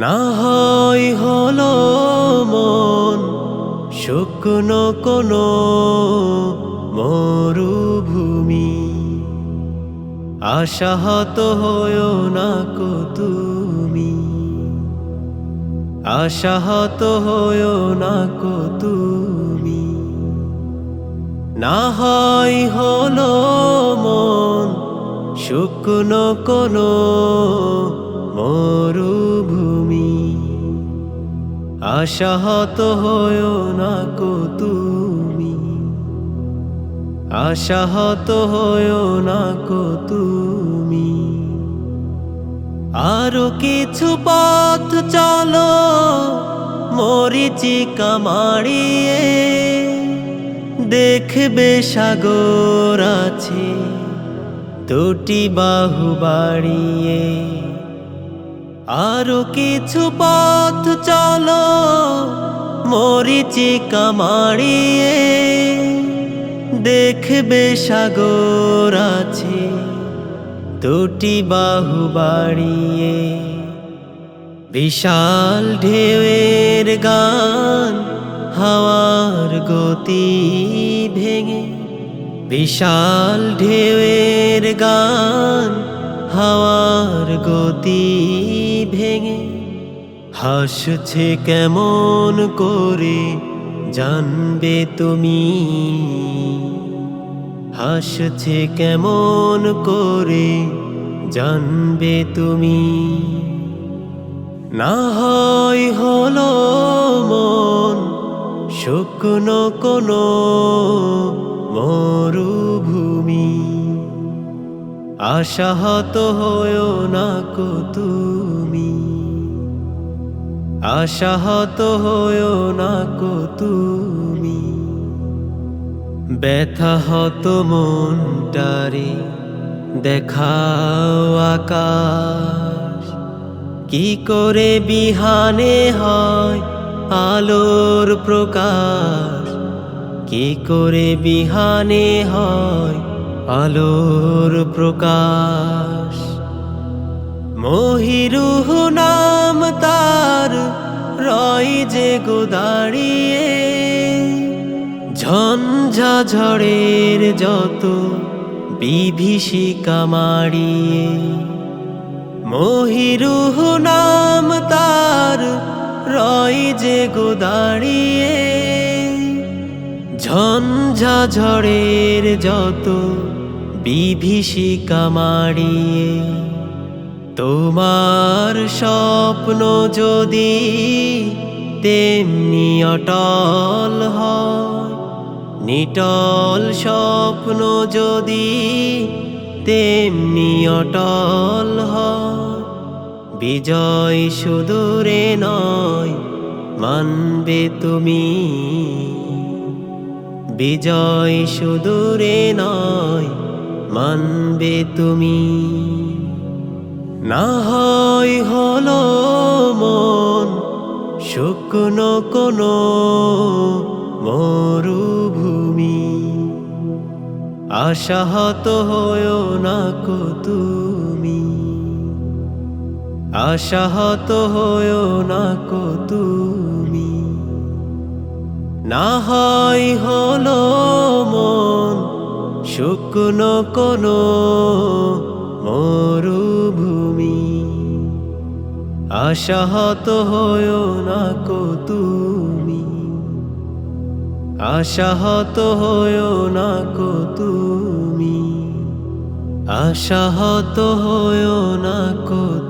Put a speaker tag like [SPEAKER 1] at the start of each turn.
[SPEAKER 1] না হয় হলো মন, শুকনো কোনো মরুভূমি। আশাহত হয় না কো তুমি। আশাহত হয়েও না কো তুমি। না হয় হলো মন, শুকনো কোনো মরুভূমি। আশাহত হয়েও না কো তুমি। আশাহত হয়েও না কো তুমি। আরও কিছু পথ চলো মরিচিকা মারিয়ে দেখবে সাগর আছে, দুটি বাহু বাড়িয়ে। আরও কিছু পথ চলো মরিচিকা মারিয়ে দেখবে সাগর আছে, দুটি বাহু বাড়িয়ে। বিশাল ঢেউয়ের গান, হাওয়ার গতি ভেঙে। বিশাল ঢেউয়ের গান হাওয়ার গতি ভেঙে হাসছে কেমন করে জানবে তুমি? হাসছে কেমন করে জানবে তুমি? না হয় হলো মন শুকনো কোনো মরুভূমি আশাহত হয়েও না কো তুমি। আশাহত হয়েও না কো তুমি। ব্যথা হত মনটারে, দেখাও আকাশ। কি করে বিহানে হয় আলোর প্রকাশ? কি করে বিহানে হয় আলোর প্রকাশ। মহিরুহ নাম তার রয় যে গো দাঁড়িয়ে। ঝঞ্ঝা ঝড়ের যত বিভীষিকা মাড়িয়ে। মহিরুহ নাম তার রয় যে গো দাঁড়িয়ে। ঝঞ্ঝা ঝড়ের যত বিভীষিকা মাড়িয়ে তোমার স্বপ্ন যদি তেমনি অটল হয়, নিটল স্বপ্ন যদি তেমনি অটল হয়, বিজয় সুদূরে নয়, মানবে তুমি। বিজয় সুদূরে নয় মানবে তুমি। না হয় হলো মন, শুকনো কোনো মরুভূমি। আশাহত হয় না কো তুমি। আশাহত হয়েও না কো তুমি। না হয় হলো মন শুকনো কোনো মরুভূমি। আশাহত হয়েও না কো তুমি। আশাহত হয়েও না কো তুমি। আশাহত হয়েও না কো